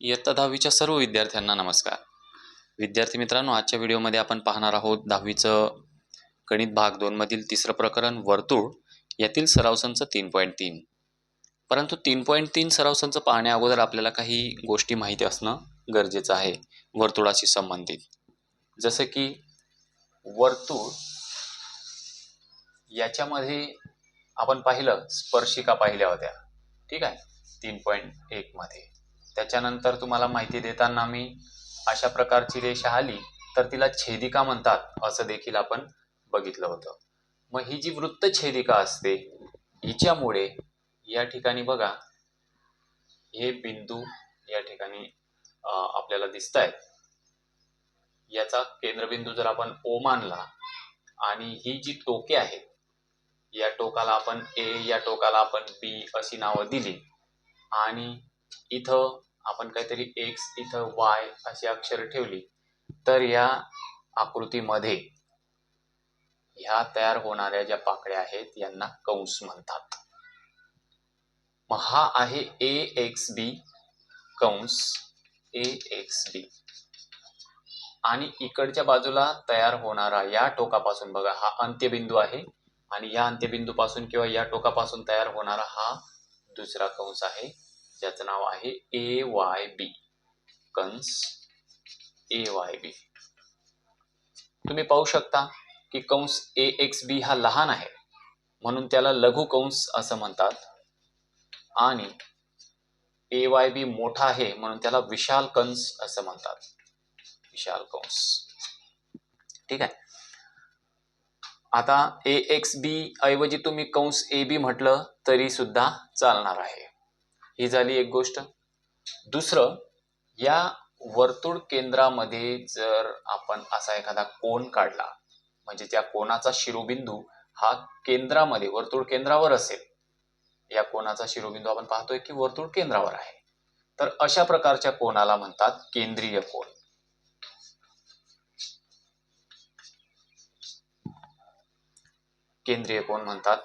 इयत्ता दहावीच्या सर्व विद्यार्थ्यांना नमस्कार. विद्यार्थी मित्रांनो आजच्या व्हिडिओमध्ये आपण पाहणार आहोत दहावीचं गणित भाग दोनमधील तिसरं प्रकरण वर्तुळ यातील सराव संच तीन पॉईंट तीन. परंतु तीन पॉईंट तीन सराव संच पाहण्या अगोदर आपल्याला काही गोष्टी माहिती असणं गरजेचं आहे वर्तुळाशी संबंधित. जसं की वर्तुळ याच्यामध्ये आपण पाहिलं स्पर्शिका पाहिल्या होत्या. ठीक आहे? तीन पॉईंट एकमध्ये त्याच्यानंतर तुम्हाला माहिती देताना मी अशा प्रकारची रेष आली तर तिला छेदिका म्हणतात असं देखील आपण बघितलं होतं. मग ही जी वृत्त छेदिका असते हिच्यामुळे या ठिकाणी बघा हे बिंदू या ठिकाणी आपल्याला दिसत आहेत याचा केंद्रबिंदू जर आपण ओ मानला आणि ही जी टोके आहेत या टोकाला आपण ए या टोकाला आपण बी अशी नावं दिली आणि इथं आपण काहीतरी एक्स इथं वाय अशी अक्षर ठेवली तर या आकृतीमध्ये ह्या तयार होणाऱ्या ज्या पाकळ्या आहेत यांना कंस म्हणतात. मग हा आहे ए एक्स बी कंस ए एक्स बी आणि इकडच्या बाजूला तयार होणारा या टोकापासून बघा हा अंत्यबिंदू आहे. आणि या अंत्यबिंदूपासून किंवा या टोकापासून तयार होणारा हा दुसरा कंस आहे. ज्याचं नाव आहे ए वाय बी कंस ए वाय बी तुम्ही पाहू शकता की कंस ए एक्स बी हा लहान आहे. म्हणून त्याला लघु कंस असं म्हणतात. आणि ए वाय बी मोठा आहे म्हणून त्याला विशाल कंस असं म्हणतात. विशाल कंस. ठीक आहे? आता ए एक्स बी ऐवजी तुम्ही कंस ए बी म्हटलं तरी सुद्धा चालणार आहे. ही झाली एक गोष्ट. दुसरं या वर्तुळ केंद्रामध्ये जर आपण असा एखादा कोन काढला म्हणजे त्या कोणाचा शिरोबिंदू हा केंद्रामध्ये वर्तुळ केंद्रावर असेल. या कोणाचा शिरोबिंदू आपण पाहतोय की वर्तुळ केंद्रावर आहे. तर अशा प्रकारच्या कोणाला म्हणतात केंद्रीय कोण केंद्रीय कोण म्हणतात.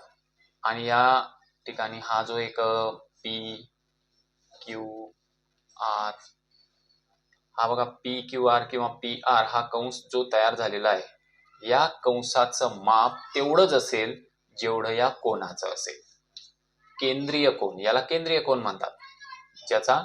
आणि या ठिकाणी हा जो एक पी क्यू आर हा बघा पी क्यू आर किंवा पी आर हा कंस जो तयार झालेला आहे या कंसाचं माप तेवढंच असेल जेवढं या कोणाचं असेल. केंद्रीय कोण याला केंद्रीय कोण म्हणतात. ज्याचा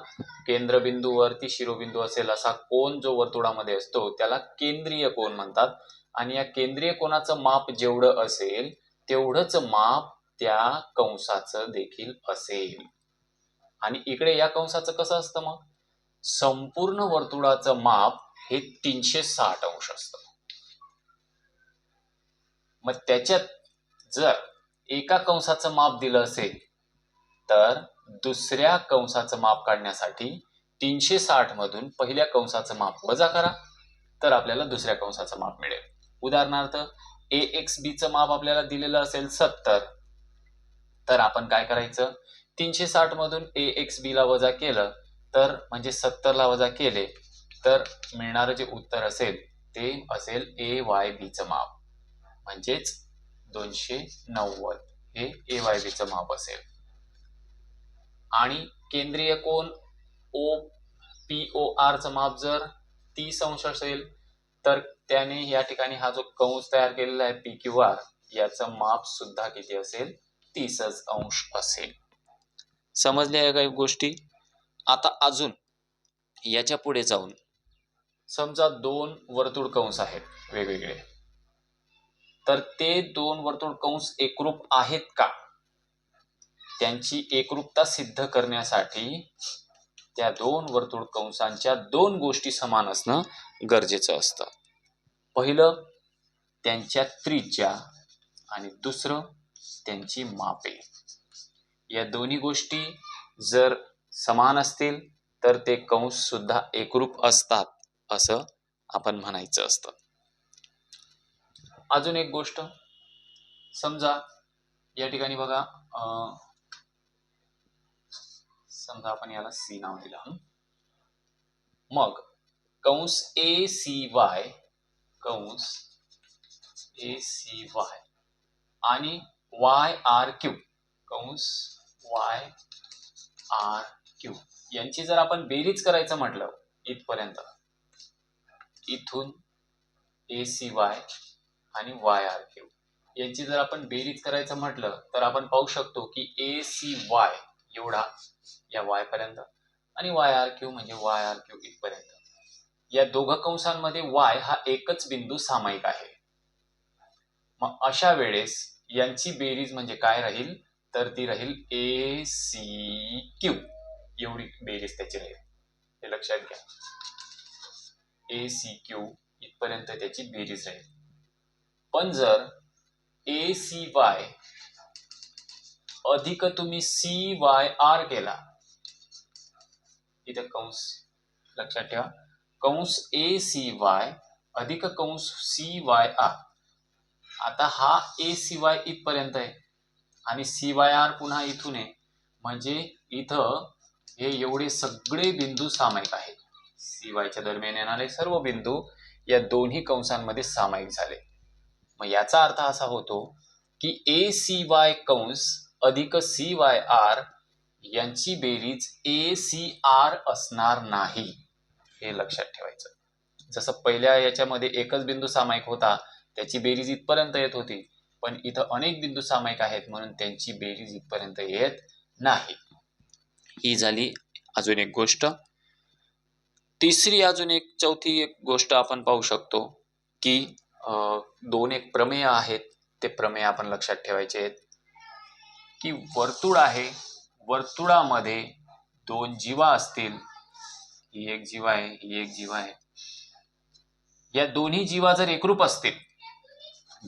केंद्रबिंदूवरती शिरोबिंदू असेल असा कोण जो वर्तुळामध्ये असतो त्याला केंद्रीय कोण म्हणतात. आणि या केंद्रीय कोणाचं माप जेवढं असेल तेवढंच माप त्या कंसाचं देखील असेल. आणि इकडे या कंसाचं कसं असतं मग? संपूर्ण वर्तुळाचं माप हे तीनशे साठ अंश असतं. मग त्याच्यात जर एका कंसाचं माप दिलं असेल तर दुसऱ्या कंसाचं माप काढण्यासाठी तीनशे साठ मधून पहिल्या कंसाचं माप वजा करा तर आपल्याला दुसऱ्या कंसाचं माप मिळेल. उदाहरणार्थ ए एक्स बीचं माप आपल्याला दिलेलं असेल सत्तर तर आपण काय करायचं? तीनशे साठ मधून ए एक्स बी ला वजा केलं तर म्हणजे सत्तर ला वजा केले तर मिळणारं जे उत्तर असेल ते असेल ए वाय बी चं माप. म्हणजेच दोनशे नव्वद हे ए वाय बीचं माप असेल. आणि केंद्रीय कोन ओ पी ओ आर चं माप जर तीस अंश असेल तर त्याने या ठिकाणी हा जो कंस तयार केलेला आहे पी क्यू आर याचं माप सुद्धा किती असेल? तीसच अंश असेल. समजल्या या काही गोष्टी. आता अजून याच्यापुढे जाऊन. समजा दोन वर्तुळ कंस आहेत वेगवेगळे. तर ते दोन वर्तुळ कंस एकरूप आहेत का? त्यांची एकरूपता सिद्ध करण्यासाठी त्या दोन वर्तुळ कंसांच्या दोन गोष्टी समान असणं गरजेचं असतं. पहिलं त्यांच्या त्रिज्या आणि दुसरं त्यांची मापे. या दोन्ही गोष्टी जर समान असतील तर ते कंस सुद्धा एकरूप असतात असं आपण म्हणायचं असतं. अजून एक गोष्ट समजा या ठिकाणी बघा समजा आपण याला सी नाव दिलं. मग कंस ए सी वाय कंस ए सी वाय आणि वाय आर क्यू कंस वाय आर क्यू यांची जर आपण बेरीज करायचं म्हटलं इथपर्यंत इथून ए सी वाय आणि वाय आर क्यू यांची जर आपण बेरीज करायचं म्हटलं तर आपण पाहू शकतो की ए सी वाय एवढा या वाय पर्यंत आणि वाय आर क्यू म्हणजे वाय आर क्यू इथपर्यंत. या दोघं कंसांमध्ये वाय हा एकच बिंदू सामायिक आहे. मग अशा वेळेस यांची बेरीज म्हणजे काय राहील? तर ती राहील ए सी क्यू एवढी बेरीज त्याची राहील. हे लक्षात घ्या. ए सी क्यू इथपर्यंत त्याची बेरीज राहील. पण जर ए सी वाय अधिक तुम्ही सी वाय आर केला इथे कंस लक्षात ठेवा. कंस ए सी वाय अधिक कंस सी वाय आर आता हा ए सी वाय इथपर्यंत आहे. आणि सी वाय आर पुन्हा इथून आहे. म्हणजे इथं हे एवढे सगळे बिंदू सामायिक आहेत. सी वायच्या दरम्यान येणारे सर्व बिंदू या दोन्ही कंसांमध्ये सामायिक झाले. मग याचा अर्थ असा होतो की ए सी वाय कंस अधिक सी वाय आर यांची बेरीज ए सी आर असणार नाही हे लक्षात ठेवायचं. जसं पहिल्या याच्यामध्ये एकच बिंदू सामायिक होता त्याची बेरीज इथपर्यंत येत होती. पण इथं अनेक बिंदू सामायिक आहेत म्हणून त्यांची बेरीज इथपर्यंत येत नाही. ही झाली अजून एक गोष्ट. तिसरी अजून एक चौथी एक गोष्ट आपण पाहू शकतो की अं, दोन एक प्रमेय आहेत. ते प्रमेय आपण लक्षात ठेवायचे आहेत की वर्तुळ आहे. वर्तुळामध्ये दोन जीवा असतील. ही एक जीवा आहे ही एक जीवा आहे. या दोन्ही जीवा जर एकरूप असतील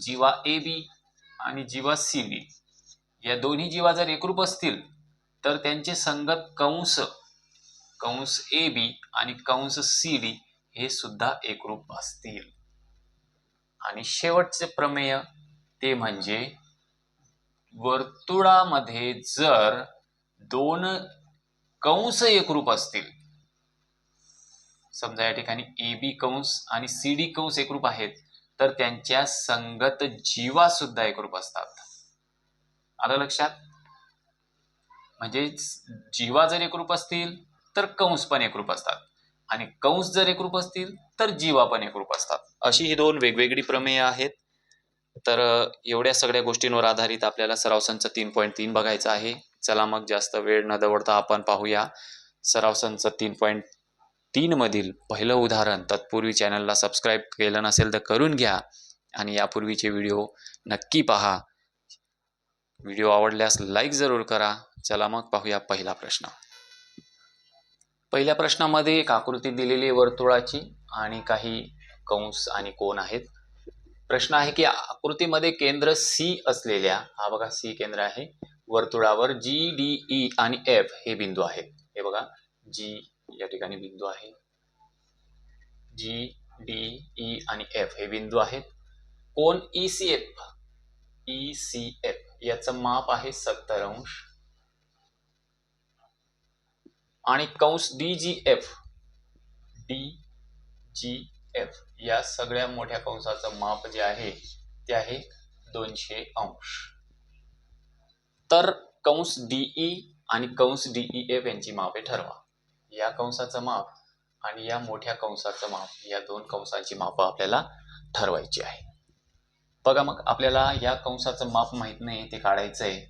जीवा ए बी आणि जीवा सी बी या दोन्ही जीवा जर एकरूप असतील तर त्यांचे संगत कंस कंस ए बी आणि कंस सी डी हे सुद्धा एकरूप असतील. आणि शेवटचे प्रमेय ते म्हणजे वर्तुळामध्ये जर दोन कंस एकरूप असतील समजा या ठिकाणी ए बी कंस आणि सी डी कंस एकरूप आहेत तर त्यांच्या संगत जीवा सुद्धा एकरूप असतात. आलं लक्षात? म्हणजे जीवा जर एकरूप असतील तर कंस पण एकरूप असतात. आणि कंस जर एकरूप असतील तर जीवा पण एकरूप असतात. अशी ही दोन वेगवेगळी प्रमेय आहेत. तर एवढ्या सगळ्या गोष्टींवर आधारित आपल्याला सराव संच तीन पॉईंट तीन बघायचा आहे. चला मग जास्त वेळ न दवडता आपण पाहूया. सराव संच तीन पॉईंट तीन मधील पहिलं उदाहरण तत्पूर्वी चॅनलला सबस्क्राईब केलं नसेल तर करून घ्या आणि यापूर्वीचे व्हिडिओ नक्की पहा. व्हिडिओ आवडल्यास लाईक जरूर करा. चला मग पाहूया पहिला प्रश्न. पहिल्या प्रश्नामध्ये एक आकृती दिलेली वर्तुळाची आणि काही कंस आणि कोण आहेत. प्रश्न आहे की आकृतीमध्ये केंद्र सी असलेल्या हा बघा सी केंद्र आहे वर्तुळावर जी डी ई आणि एफ हे बिंदू आहेत. हे बघा जी या ठिकाणी बिंदू आहे. जी डी ई आणि एफ हे बिंदू आहेत. कोण E C F E C F याचं माप आहे सत्तर अंश आणि कंस D G F D G F या सगळ्या मोठ्या कंसाचं माप जे आहे ते आहे दोनशे अंश तर कंस डीई आणि कंस डीई एफ यांची मापे ठरवा. या कंसाचं माप आणि या मोठ्या कंसाचं माप या दोन कंसांची मापं आपल्याला ठरवायची आहे बघा मग आपल्याला या कंसाचं माप माहीत नाही ते काढायचं आहे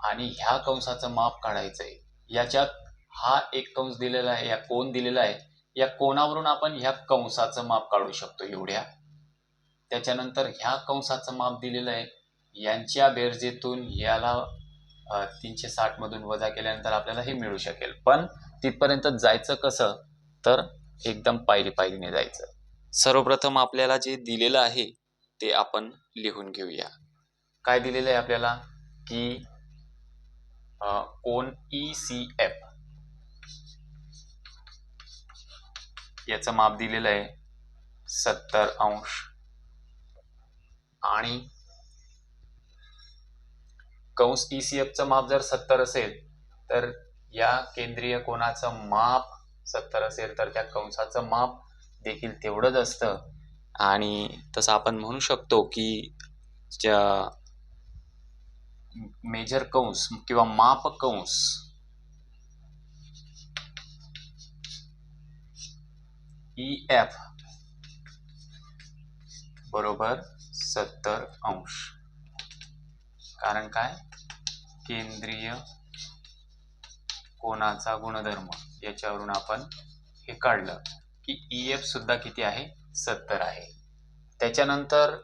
आणि ह्या कंसाचं माप काढायचं आहे याच्यात हा एक कंस दिलेला आहे या कोण दिलेला आहे. या कोणावरून आपण ह्या कंसाचं माप काढू शकतो एवढ्या. त्याच्यानंतर ह्या कंसाचं माप दिलेलं आहे. यांच्या बेरजेतून याला तीनशे साठ मधून वजा केल्यानंतर आपल्याला हे मिळू शकेल. पण तिथपर्यंत जायचं कसं तर एकदम पायरी पायरीने जायचं सर्वप्रथम आपल्याला जे दिलेलं आहे ते आपण लिहून घेऊया. काय दिलेलं आहे आपल्याला? की कोण ई सी एफ. याचं माप दिलेलं आहे सत्तर अंश. आणि कंस ई सी एफचं माप जर सत्तर असेल तर या केंद्रीय कोणाचं माप सत्तर असेल तर त्या कंसाचं माप देखील तेवढंच असतं. आणि तसं आपण म्हणू शकतो की ज्या मेजर कंस किंवा माप कंस ई एफ बरोबर सत्तर अंश. कारण काय? केंद्रीय कोणाचा गुणधर्म याच्यावरून आपण हे काढलं की ई एफ सुद्धा किती आहे? सत्तर आहे. त्याच्यानंतर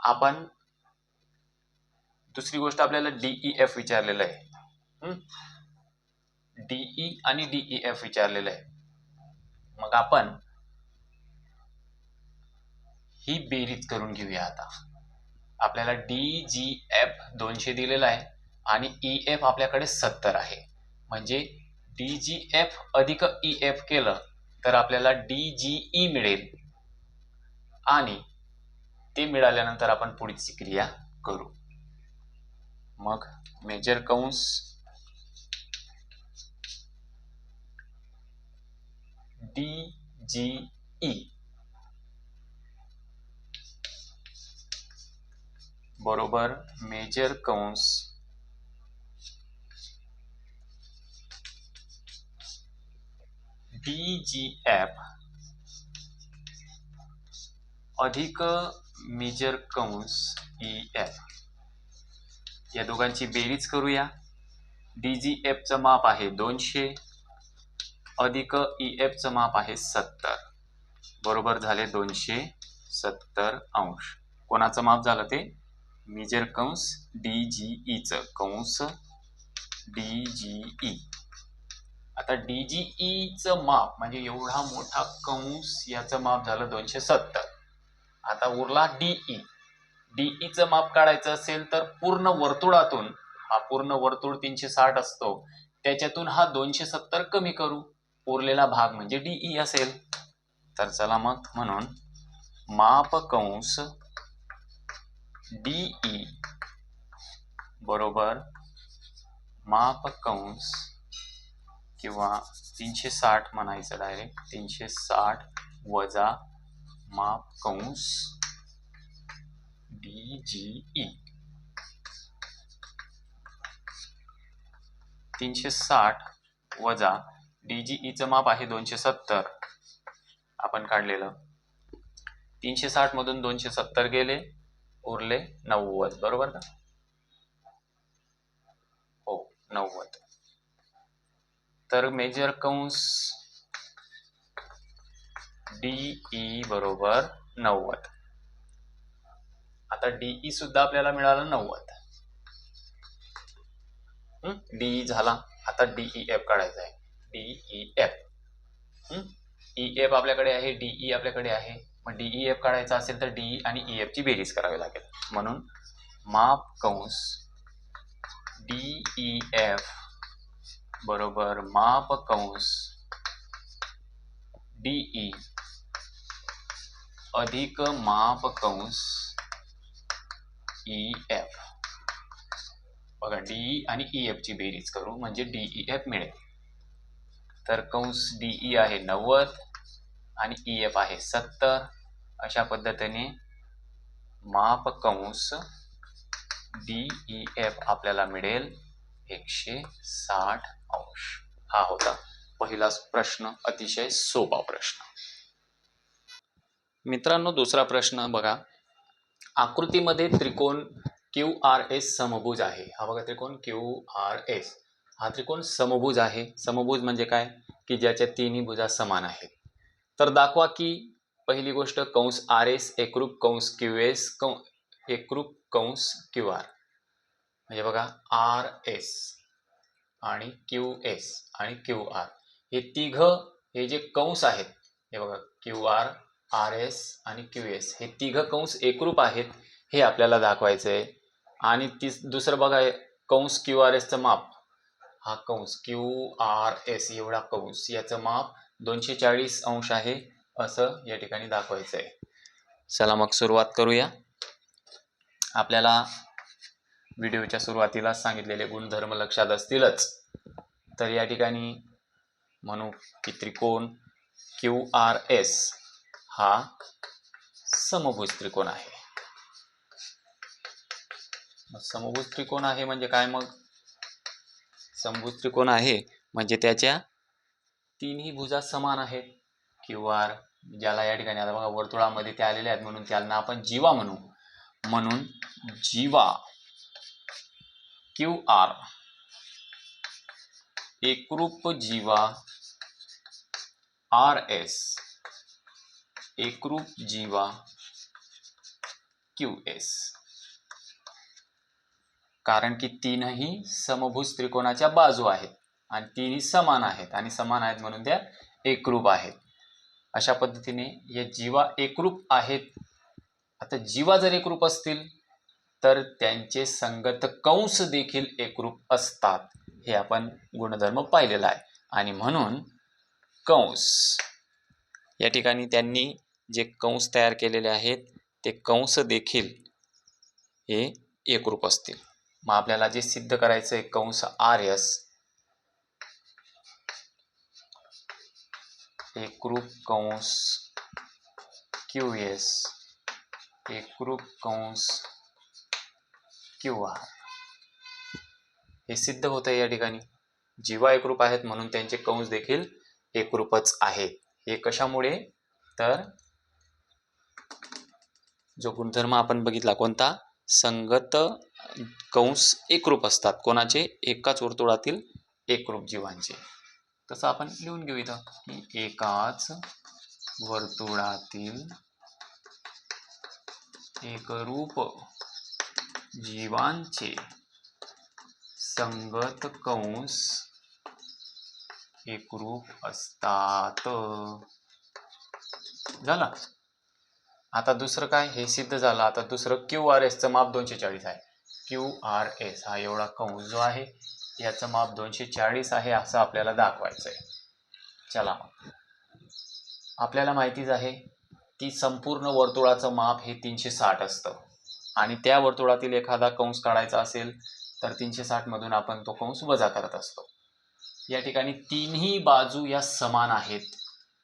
आपण दुसरी गोष्ट आपल्याला डीई एफ विचारलेलं आहे. डीई आणि डीई एफ विचारलेलं आहे. मग आपण ही बेरीज करून घेऊया आता. आपल्याला डी जी एफ दोनशे दिलेला आहे आणि ई एफ आपल्याकडे सत्तर आहे. म्हणजे डी जी एफ अधिक ई एफ केलं तर आपल्याला डी जी ई मिळेल. आणि ते मिळाल्यानंतर आपण पुढची क्रिया करू. मग मेजर कंस डी जी ई बरोबर मेजर कंस डी जी एफ अधिक मेजर कंस ई एफ या दोघांची बेरीज करूया. डी जी एफचं माप आहे दोनशे अधिक ई एफचं माप आहे सत्तर. बरोबर झाले दोनशे सत्तर अंश. कोणाचं माप झालं ते? मेजर कंस डी जी ईचं कंस डी जी ई आता डीजीईचं माप म्हणजे एवढा मोठा कंस याचं माप झालं दोनशे सत्तर. आता उरला डीई डीईचं माप काढायचं असेल तर पूर्ण वर्तुळातून हा पूर्ण वर्तुळ तीनशे साठ असतो त्याच्यातून हा दोनशे सत्तर कमी करू. उरलेला भाग म्हणजे डीई असेल. तर चला मग म्हणून माप कंस डीई बरोबर माप कंस किंवा तीनशे साठ म्हणायचं डायरेक्ट तीनशे साठ वजा माप कंस डी जी ई तीनशे साठ वजा डी जी ईचं माप आहे दोनशे सत्तर. आपण काढलेलं. तीनशे साठ मधून दोनशे सत्तर गेले उरले नव्वद. बरोबर का? हो नव्वद. तर मेजर कंस डीई बरोबर नव्वद. आता डीई e सुद्धा आपल्याला मिळालं नव्वद. डीई e झाला. आता डीई एफ e, काढायचा आहे. डीई एफ ई एफ आपल्याकडे आहे. डीई आपल्याकडे आहे. मग डीई एफ काढायचा असेल तर डीई आणि ई एफ ची बेरीज करावी लागेल. म्हणून माप कंस डीई एफ बरोबर. माप कंस. डीई अधिक माप कंस. E F. बघा डीई आणि ई एफ ची बेरीज करू म्हणजे डीई एफ मिळेल. तर कंस डीई आहे नव्वद आणि ई एफ आहे सत्तर. अशा पद्धतीने माप कंस डीई एफ आपल्याला मिळेल. एकशे साठ अंश. हा होता पहिला प्रश्न अतिशय सोपा प्रश्न. मित्रांनो दुसरा प्रश्न बघा. आकृतीमध्ये त्रिकोण क्यू आर एस समभुज आहे. हा बघा त्रिकोण क्यू आर एस. हा त्रिकोण समभुज आहे. समभुज म्हणजे काय? की ज्याच्या तिन्ही भुजा समान आहेत. तर दाखवा की पहिली गोष्ट कंस आर एस एकरूप कंस क्यू एस कं एकरूप कंस क्यू आर. म्हणजे बघा आर एस आणि क्यू एस आणि क्यू आर. हे तिघ हे जे कंस आहेत हे बघा क्यू आर आर एस आणि क्यू एस हे तिघ कंस एकरूप आहेत हे आपल्याला दाखवायचं आहे आणि ती दुसरं बघा कंस क्यू आर एसचं माप. हा कंस क्यू आर एस एवढा कंस याचं माप दोनशे चाळीस अंश आहे असं या ठिकाणी दाखवायचं आहे चला मग सुरुवात करूया. आपल्याला व्हिडिओच्या सुरुवातीला सांगितलेले गुणधर्म लक्षात असतीलच. तर या ठिकाणी म्हणू की त्रिकोण क्यू आर एस हा समभुज त्रिकोण आहे. समभुज त्रिकोण आहे म्हणजे काय मग? समभुज त्रिकोण आहे म्हणजे त्याच्या तिन्ही भुजा समान आहेत. क्यू आर ज्याला या ठिकाणी आता बघा वर्तुळामध्ये ते आलेले आहेत म्हणून त्यांना आपण जीवा म्हणू. म्हणून जीवा. क्यू आर एकरूप जीवा आर एस एकरूप जीवा क्यू एस कारण की तीनही समभुज त्रिकोणाच्या बाजू आहेत आणि तीनही समान आहेत आणि समान आहेत म्हणून त्या एकरूप आहेत. अशा पद्धतीने या जीवा एकरूप आहेत. आता जीवा जर एकरूप असतील तर त्यांचे संगत कंस देखील एकरूप असतात. हे आपण गुणधर्म पाहिलेला आहे. आणि म्हणून कंस. या ठिकाणी त्यांनी जे कंस तयार केलेले आहेत ते कंस देखील हे एकरूप असतील. मग आपल्याला जे सिद्ध करायचं आहे कंस आर्यस. एकरूप कंस क्यू एस एकरूप कंस किंवा हे सिद्ध होत आहे या ठिकाणी. जीवा एकरूप आहेत म्हणून त्यांचे कंस देखील एकरूपच आहेत हे कशामुळे? तर जो गुणधर्म आपण बघितला कोणता? संगत कंस एकरूप असतात. कोणाचे? एकाच वर्तुळातील एकरूप जीवांचे. तसं आपण लिहून घेऊ इथं. की एकाच वर्तुळातील एकरूप जीवांचे संगत कंस एकरूप असतात. झालं. आता दुसरं काय? हे सिद्ध झालं. आता दुसरं क्यू आर एसचं माप दोनशे चाळीस आहे. क्यू आर एस हा एवढा कंस जो आहे याचं माप दोनशे चाळीस आहे असं आपल्याला दाखवायचं आहे चला आपल्याला माहितीच आहे की संपूर्ण वर्तुळाचं माप हे तीनशे साठ असतं. आणि त्या वर्तुळातील एखादा कंस काढायचा असेल तर तीनशे साठमधून आपण तो कंस वजा करत असतो. या ठिकाणी तीनही बाजू या समान आहेत.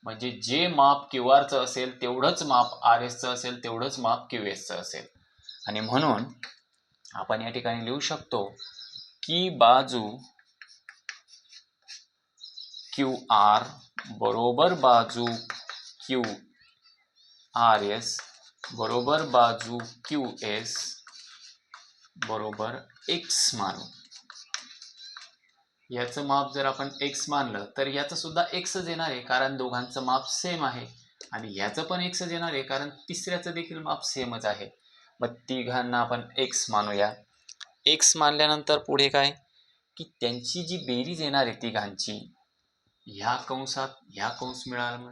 म्हणजे जे माप क्यू आरचं असेल तेवढंच माप आर एसचं असेल तेवढंच माप क्यू एसचं असेल. आणि म्हणून आपण या ठिकाणी लिहू शकतो की बाजू क्यू आर बरोबर बाजू क्यू आर एस बरोबर बाजू क्यू एस बरोबर एक्स मानू याचं माप जर आपण एक्स मानलं तर याचं सुद्धा एक्सच येणार आहे कारण दोघांचं माप सेम आहे. आणि याचं पण एक्सच येणार आहे कारण तिसऱ्याचं देखील माप सेमच आहे. मग तिघांना आपण एक्स मानूया. एक्स मानल्यानंतर पुढे काय? की त्यांची जी बेरीज येणार आहे तिघांची ह्या कंसात ह्या कंस मिळाला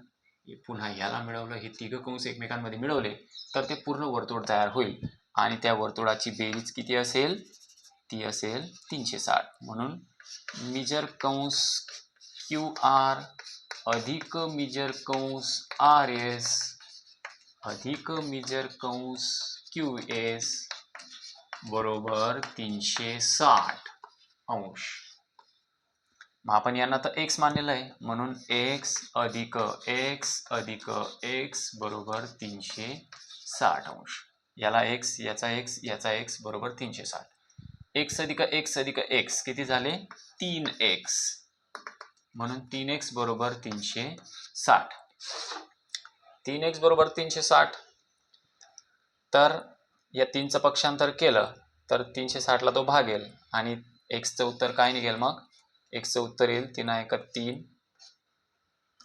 पुन्हा ह्याला मिळवलं हे तिघं कंस एकमेकांमध्ये मिळवले तर ते पूर्ण वर्तुळ तयार होईल. आणि त्या वर्तुळाची बेरीज किती असेल? ती असेल तीनशे साठ. म्हणून मिजर कंस क्यू आर अधिक मिजर कंस आर एस अधिक मिजर कंस क्यू एस बरोबर तीनशे साठ अंश. मग आपण यांना तर एक्स मानलेलं आहे. म्हणून एक्स अधिक एक्स अधिक एक्स बरोबर तीनशे साठ अंश. याला एक्स याचा एक्स याचा एक्स बरोबर तीनशे साठ एक्स अधिक एक्स अधिक एक्स किती झाले? तीन एक्स म्हणून तीन एक्स बरोबर तीनशे साठ तीन एक्स बरोबर तीनशे साठ तर या तीनचं पक्षांतर केलं तर तीनशे साठला तो भागेल आणि एक्सचं उत्तर काय निघेल मग? एक्सचं उत्तर येईल. तीन एक तीन.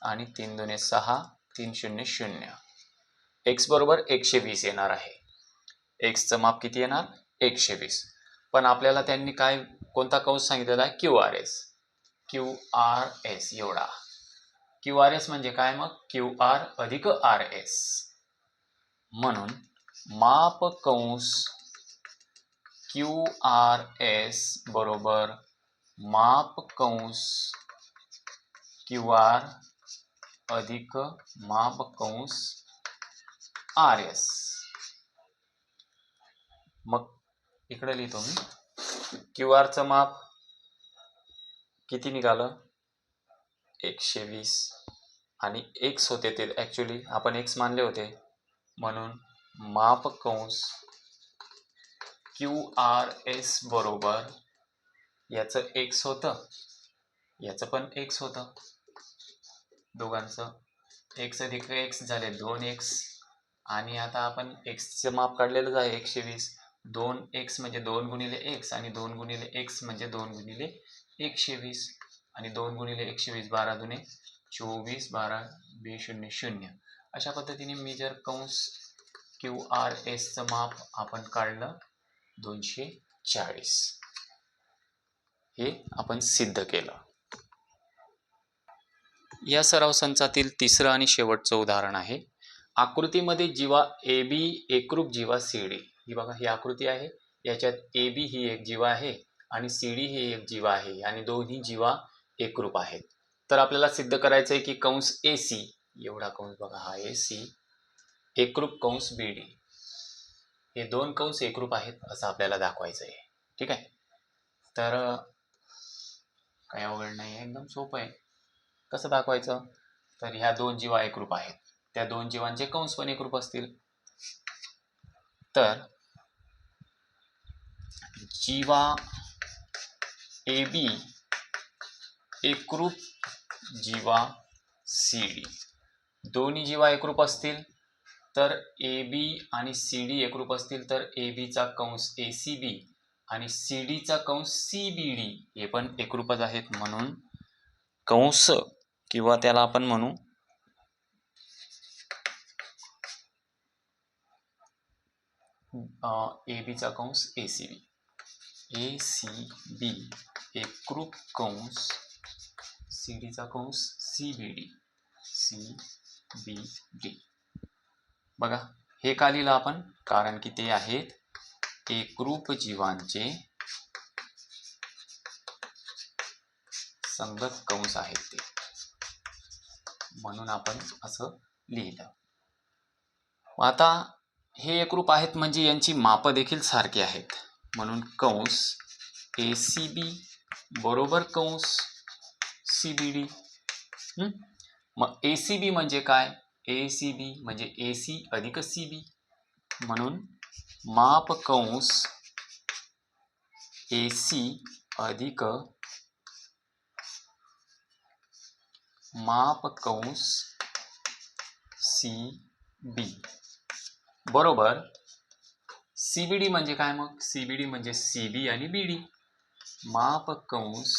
आणि तीन दोन सहा. तीन शून्य शून्य. एक्स बरोबर एकशे वीस येणार आहे. एक्सचं माप किती येणार? एकशे वीस. पण आपल्याला त्यांनी काय कोणता कौश सांगितलेला आहे? Q R S. Q R S एवढा. क्यू आर एस म्हणजे काय मग? क्यू आर अधिक आर एस. म्हणून माप कंस क्यू आर एस बरोबर माप कंस क्यू आर अधिक माप कंस आर एस मग इकडे लिहितो मी. क्यू आरचं माप किती निघालं? एकशे वीस. आणि एक्स होते ते ॲक्च्युली आपण एक्स मानले होते. म्हणून माप कंस क्यू आर एस बरोबर याचं एक्स होतं. याचं पण एक्स होतं. दोघांचं एक्स अधिक एक्स झाले दोन एक्स आणि आता आपण एक्सचं माप काढलेलंच आहे एकशे वीस. दोन एक्स म्हणजे दोन गुणिले एक्स आणि दोन गुणिले एक्स म्हणजे दोन गुणिले एकशे वीस. आणि दोन गुणिले एकशे वीस बारा दुने चोवीस बारा बे शून्य शून्य. अशा पद्धतीने मी जर कंस क्यू आर एसचं माप आपण काढलं दोनशे चाळीस. हे आपण सिद्ध केलं. या सराव संचातील तिसरं आणि शेवटचं उदाहरण आहे. आकृतीमध्ये जीवा ए बी एकरूप जीवा सी डी. ही बघा ही आकृती आहे. याच्यात ए बी ही एक जीवा आहे आणि सी डी ही एक जीवा आहे आणि दोन्ही जीवा एकरूप आहेत. तर आपल्याला सिद्ध करायचं आहे की कंस ए सी एवढा कंस बघा हा ए सी एकरूप कंस बी डी. हे दोन कंस एकरूप आहेत असं आपल्याला दाखवायचं आहे ठीक आहे? तर काही अवघड नाही आहे एकदम सोपं आहे. कसं दाखवायचं? तर ह्या दोन जीवा एकरूप आहेत. त्या दोन जीवांचे कंस पण एकरूप असतील. तर जीवा ए बी एकरूप जीवा सी डी. दोन्ही जीवा एकरूप असतील तर ए बी आणि सी डी एकरूप असतील तर ए बीचा कंस ए सी बी आणि सी डीचा कंस सी बी डी हे पण एकरूपच आहेत म्हणून कंस किंवा त्याला आपण म्हणू ए बीचा कंस A C B A C B एकरूप कंस सी डीचा कंस C B D C B D बघा हे का लिहिलं आपण? कारण की ते आहेत एकरूप जीवांचे संगत कंस आहेत ते. म्हणून आपण असं लिहिलं. आता हे एकरूप आहेत म्हणजे यांची मापं देखील सारखी आहेत. म्हणून कंस ए सी बी बरोबर कंस सी बी डी मग ए सी बी म्हणजे काय? ए सी बी म्हणजे ए सी अधिक सी बी म्हणून माप कंस ए सी अधिक माप कंस सी बी बरोबर? सी बी डी म्हणजे काय मग? सी बी डी म्हणजे सी बी आणि बी डी माप कंस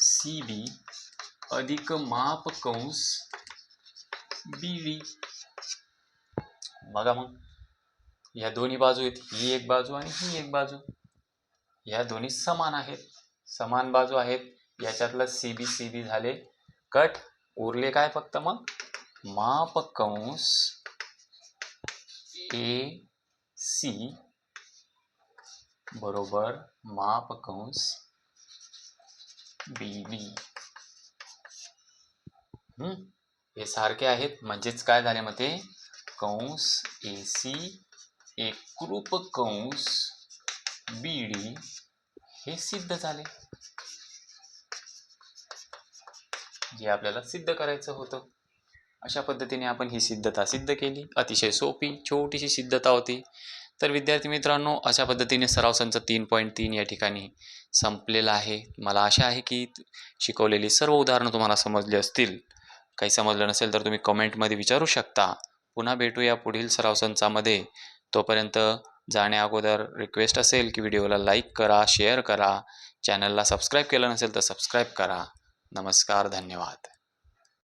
सी बी अधिक माप कंस बी डी बघा मग. ह्या दोन्ही बाजू आहेत ही एक बाजू आणि ही एक बाजू. ह्या दोन्ही समान आहेत. समान बाजू आहेत. याच्यातलं सी बी सी बी झाले. कट. उरले काय फक्त मग? माप कंस ए सी बरोबर माप कंस बी बी हे सारखे आहेत. म्हणजेच काय झाले मग ते? कंस ए सी एक रूप कंस बी डी हे सिद्ध झाले. जे आपल्याला सिद्ध करायचं होतं. अशा पद्धतीने आपण ही सिद्धता सिद्ध केली. अतिशय सोपी छोटीशी सिद्धता होती. तर विद्यार्थी मित्रांनो अशा पद्धतीने सराव संच तीन पॉईंट तीन या ठिकाणी संपलेला आहे. मला आशा आहे की शिकवलेली सर्व उदाहरणं तुम्हाला समजली असतील. काही समजलं नसेल तर तुम्ही कमेंटमध्ये विचारू शकता. पुन्हा भेटूया पुढील सराव संचामध्ये. तोपर्यंत जाण्या अगोदर रिक्वेस्ट असेल की व्हिडिओला लाईक करा शेअर करा. चॅनलला सबस्क्राईब केलं नसेल तर सबस्क्राईब करा. नमस्कार धन्यवाद.